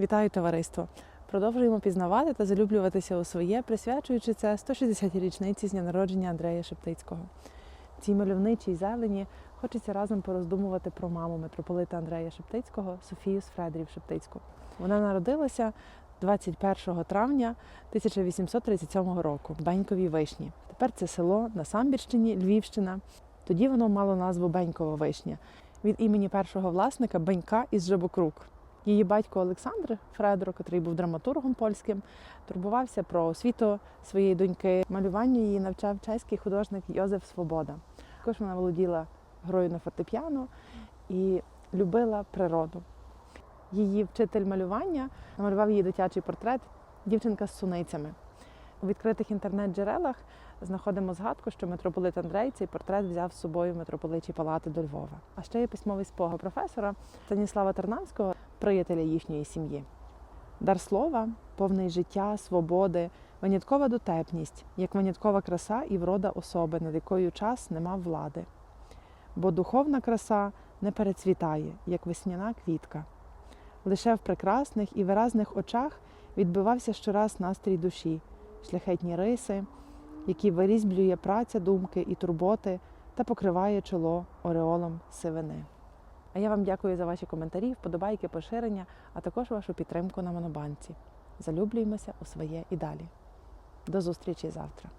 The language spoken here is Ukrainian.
Вітаю товариство! Продовжуємо пізнавати та залюблюватися у своє, присвячуючи це 160-й річниці з дня народження Андрея Шептицького. В цій мальовничій зелені хочеться разом пороздумувати про маму митрополита Андрея Шептицького Софію Сфредрів Шептицьку. Вона народилася 21 травня 1837 року в Беньковій Вишні. Тепер це село на Самбірщині, Львівщина. Тоді воно мало назву Бенькова Вишня від імені першого власника Бенька із Жабокрук. Її батько Олександр Фредро, який був драматургом польським, турбувався про освіту своєї доньки. Малювання її навчав чеський художник Йозеф Свобода. Також вона володіла грою на фортепіано і любила природу. Її вчитель малювання намалював її дитячий портрет дівчинка з суницями. У відкритих інтернет-джерелах знаходимо згадку, що митрополит Андрей цей портрет взяв з собою в митрополичі палати до Львова. А ще є письмовий спогад професора Станіслава Тернавського, приятеля їхньої сім'ї. Дар слова, повний життя, свободи, виняткова дотепність, як виняткова краса і врода особи, над якою час не мав влади. Бо духовна краса не перецвітає, як весняна квітка. Лише в прекрасних і виразних очах відбивався щораз настрій душі, шляхетні риси, які вирізблює праця думки і турботи та покриває чоло ореолом сивини. А я вам дякую за ваші коментарі, вподобайки, поширення, а також вашу підтримку на монобанці. Залюблюємося у своє і далі. До зустрічі завтра.